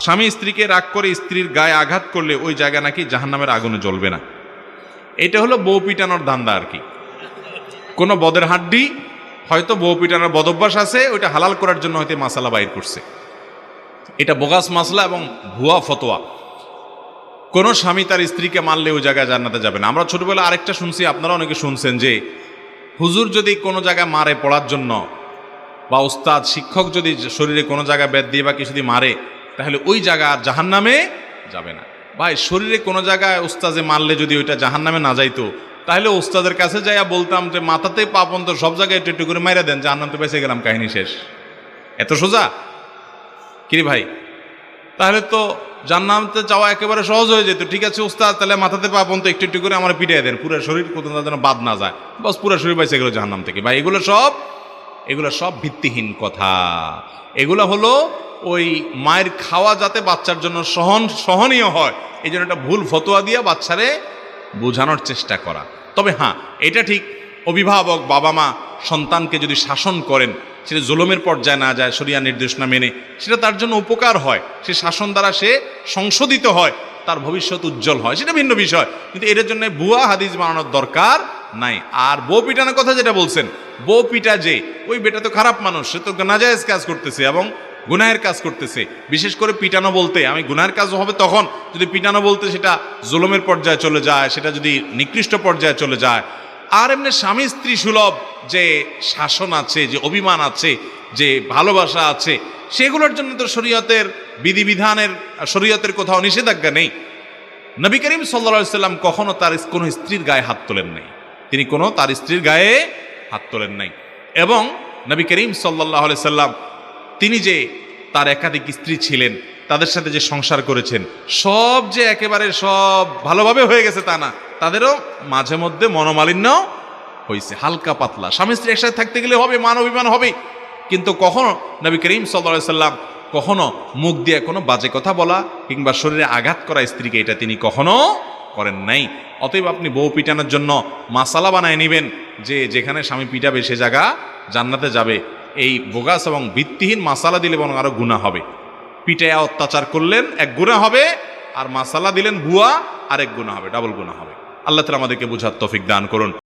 স্বামী স্ত্রীকে রাগ করে স্ত্রীর গায়ে আঘাত করলে ওই জায়গা নাকি জাহান্নামের আগুনে জ্বলবে না। এটা হলো বউ পিটানোর ধান্দা আর কি। কোনো বদের হাড্ডি, হয়তো বউ পিটানোর বদভ্যাস আছে, ওইটা হালাল করার জন্য হয়তো মাসালা বাইর করছে। এটা বোগাস মাসলা এবং ভুয়া ফতোয়া। কোনো স্বামী তার স্ত্রীকে মারলে ওই জায়গায় জান্নাতে যাবে না। আমরা ছোটবেলায় আরেকটা শুনছি, আপনারা অনেকে শুনছেন যে হুজুর যদি কোনো জায়গায় মারে পড়ার জন্য বা উস্তাদ শিক্ষক যদি শরীরে কোনো জায়গায় ব্যাদ দিয়ে বা কিছু দিয়ে মারে, তাহলে ওই জায়গা আর জাহান নামে যাবে না। ভাই, শরীরে কোনো জায়গায় উস্তাজে মারলে যদি ওইটা জাহান নামে না যাইতো, তাহলে উস্তাদের কাছে যাইয়া বলতাম যে, মাথাতে পাপন তো সব জায়গায় একটু একটু করে মেরে দেন, জাহান্নাম তো বেঁচে গেলাম, কাহিনী শেষ। এত সোজা? কিরে ভাই? তাহলে তো জান্নাতে যাওয়া একেবারে সহজ হয়ে যেত। ঠিক আছে উস্তাদ তাহলে মাথাতে পাপন তো একটু একটু করে আমার পিটিয়ে দেন। পুরো শরীর কোথাও যেন বাদ না যায়। বাস পুরো শরীর বাইসে গেল জাহান্নাম থেকে। ভাই, এগুলো সব এগুলো সব ভিত্তিহীন কথা। এগুলো হলো ওই মায়ের খাওয়া যাতে বাচ্চার জন্য সহন, সহনীয় হয়, এই জন্য একটা ভুল ফতোয়া দিয়ে বাচ্চারে বোঝানোর চেষ্টা করা। তবে হ্যাঁ এটা ঠিক, অভিভাবক বাবা মা সন্তানকে যদি শাসন করেন, সেটা জুলুমের পর্যায়ে না যায়, শরিয়া নির্দেশনা মেনে, সেটা তার জন্য উপকার হয়। সে শাসন দ্বারা সে সংশোধিত হয়, তার ভবিষ্যৎ উজ্জ্বল হয়, সেটা ভিন্ন বিষয়। কিন্তু এর জন্য বুয়া হাদিস বানানোর দরকার নাই। আর বউ পিটানোর কথা যেটা বলছেন, বউ পিটা যে, ওই বেটা তো খারাপ মানুষ, সে তো নাজায়েজ কাজ করতেছে এবং গুনাহের কাজ করতেছে। বিশেষ করে পিটানো বলতে, আমি গুনাহের কাজ হবে তখন, যদি পিটানো বলতে সেটা জুলুমের পর্যায়ে চলে যায়, সেটা যদি নিকৃষ্ট পর্যায়ে চলে যায়। আর এমনি স্বামী স্ত্রী সুলভ যে শাসন আছে, যে অভিমান আছে, যে ভালোবাসা আছে, সেগুলোর জন্য তো শরীয়তের বিধিবিধানের, শরীয়তের কোথাও নিষেধাজ্ঞা নেই। নবী করিম সাল্লা সাল্লাম কখনো তার কোনো স্ত্রীর গায়ে হাত তোলেন নাই। তিনি কোনো তার স্ত্রীর গায়ে হাত তোলেন নাই। এবং নবী করিম সাল্লাহ সাল্লাম তিনি যে তার একাধিক স্ত্রী ছিলেন, তাদের সাথে যে সংসার করেছেন, সব যে একেবারে সব ভালোভাবে হয়ে গেছে তা না, তাদেরও মাঝে মধ্যে মনোমালিন্য হয়েছে হালকা পাতলা। স্বামী স্ত্রী একসাথে থাকতে গেলে হবে, মান অভিমান হবে, কিন্তু কখনো নবী করিম সাল্লা সাল্লাম কখনো মুখ দিয়ে কোনো বাজে কথা বলা কিংবা শরীরে আঘাত করা স্ত্রীকে, এটা তিনি কখনো করেন নাই। অতএব আপনি বউ পিটানোর জন্য মাসালা বানায় নেবেন যে যেখানে স্বামী পিটাবে সে জায়গা জান্নাতে যাবে। এই বোগাস এবং ভিত্তিহীন মাসালা দিলে বরং আরও গুণা হবে। পিটায় অত্যাচার করলেন, এক গুণা হবে, আর মাসালা দিলেন ভুয়া, আরেক গুণা হবে ডাবল গুণা হবে। আল্লাহ তালা আমাদেরকে বোঝার তফিক দান করুন।